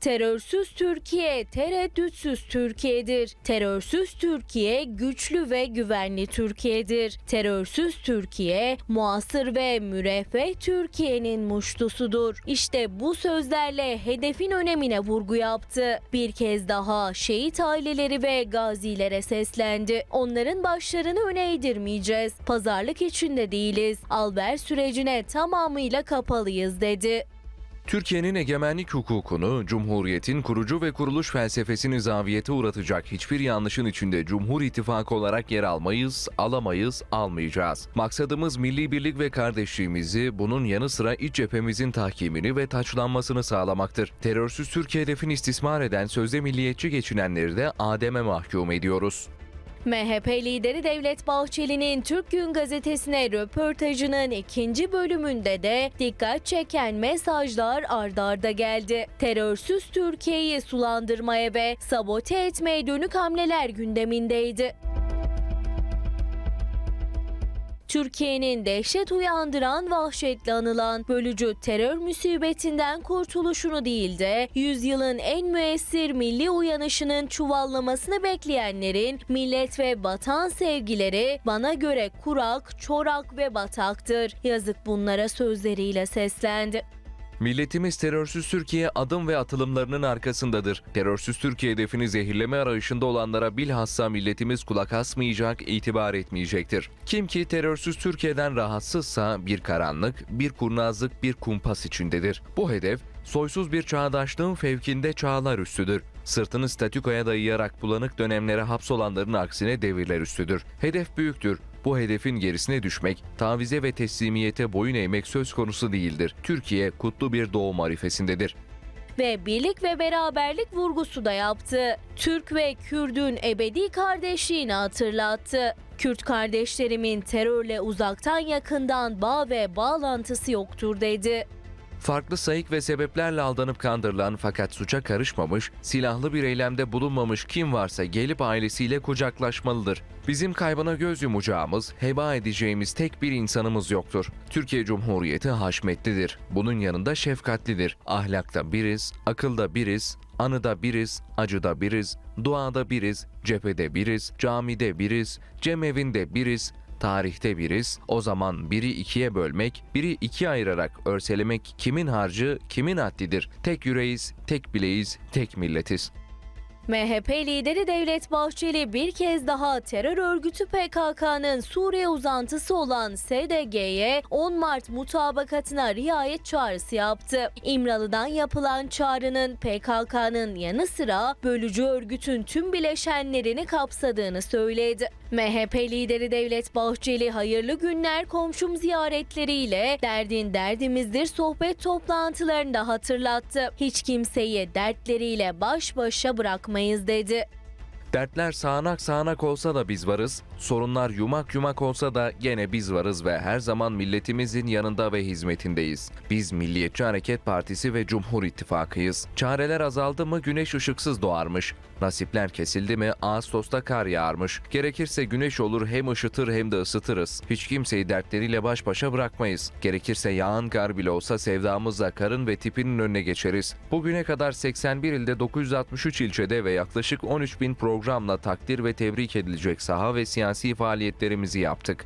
Terörsüz Türkiye, tereddütsüz Türkiye'dir. Terörsüz Türkiye, güçlü ve güvenli Türkiye'dir. Terörsüz Türkiye, muasır ve müreffeh Türkiye'nin muştusudur. İşte bu sözlerle hedefin önemine vurgu yaptı. Bir kez daha şehit aileleri ve gazilere seslendi. Onların başlarını öne eğdirmeyeceğiz. Pazarlık içinde değiliz. Alver sürecine tamamıyla kapalıyız dedi. Türkiye'nin egemenlik hukukunu, Cumhuriyet'in kurucu ve kuruluş felsefesini zaviyete uğratacak hiçbir yanlışın içinde Cumhur İttifakı olarak yer almayız, alamayız, almayacağız. Maksadımız milli birlik ve kardeşliğimizi, bunun yanı sıra iç cephemizin tahkimini ve taçlanmasını sağlamaktır. Terörsüz Türkiye hedefini istismar eden sözde milliyetçi geçinenleri de Adem'e mahkum ediyoruz. MHP lideri Devlet Bahçeli'nin Türk Gün gazetesine röportajının ikinci bölümünde de dikkat çeken mesajlar ardarda arda geldi. Terörsüz Türkiye'yi sulandırmaya ve sabote etmeye dönük hamleler gündemindeydi. Türkiye'nin dehşet uyandıran, vahşetle anılan bölücü terör musibetinden kurtuluşunu değil de yüzyılın en müessir milli uyanışının çuvallamasını bekleyenlerin millet ve vatan sevgileri bana göre kurak, çorak ve bataktır. Yazık bunlara sözleriyle seslendi. Milletimiz terörsüz Türkiye adım ve atılımlarının arkasındadır. Terörsüz Türkiye hedefini zehirleme arayışında olanlara bilhassa milletimiz kulak asmayacak, itibar etmeyecektir. Kim ki terörsüz Türkiye'den rahatsızsa bir karanlık, bir kurnazlık, bir kumpas içindedir. Bu hedef soysuz bir çağdaşlığın fevkinde çağlar üstüdür. Sırtını statükoya dayayarak bulanık dönemlere hapsolanların aksine devirler üstüdür. Hedef büyüktür. Bu hedefin gerisine düşmek, tavize ve teslimiyete boyun eğmek söz konusu değildir. Türkiye kutlu bir doğum arifesindedir. ve birlik ve beraberlik vurgusu da yaptı. Türk ve Kürdün ebedi kardeşliğini hatırlattı. Kürt kardeşlerimin terörle uzaktan yakından bağ ve bağlantısı yoktur dedi. Farklı sayık ve sebeplerle aldanıp kandırılan fakat suça karışmamış, silahlı bir eylemde bulunmamış kim varsa gelip ailesiyle kucaklaşmalıdır. Bizim kaybına göz yumacağımız, heba edeceğimiz tek bir insanımız yoktur. Türkiye Cumhuriyeti haşmetlidir. Bunun yanında şefkatlidir. Ahlakta biriz, akılda biriz, anıda biriz, acıda biriz, duada biriz, cephede biriz, camide biriz, cemevinde biriz, tarihte biriz. O zaman biri ikiye bölmek, biri ikiye ayırarak örselemek kimin harcı, kimin haddidir. Tek yüreğiz, tek bileğiz, tek milletiz. MHP lideri Devlet Bahçeli bir kez daha terör örgütü PKK'nın Suriye uzantısı olan SDG'ye 10 Mart mutabakatına riayet çağrısı yaptı. İmralı'dan yapılan çağrının PKK'nın yanı sıra bölücü örgütün tüm bileşenlerini kapsadığını söyledi. MHP lideri Devlet Bahçeli hayırlı günler komşum ziyaretleriyle derdin derdimizdir sohbet toplantılarında hatırlattı. Hiç kimseyi dertleriyle baş başa bırakmayız dedi. Dertler sağanak sağanak olsa da biz varız, sorunlar yumak yumak olsa da gene biz varız ve her zaman milletimizin yanında ve hizmetindeyiz. Biz Milliyetçi Hareket Partisi ve Cumhur İttifakıyız. Çareler azaldı mı güneş ışıksız doğarmış. Nasipler kesildi mi Ağustos'ta kar yağarmış. Gerekirse güneş olur hem ışıtır hem de ısıtırız. Hiç kimseyi dertleriyle baş başa bırakmayız. Gerekirse yağan kar bile olsa sevdamızla karın ve tipinin önüne geçeriz. Bugüne kadar 81 ilde 963 ilçede ve yaklaşık 13 bin programla takdir ve tebrik edilecek saha ve siyasi faaliyetlerimizi yaptık.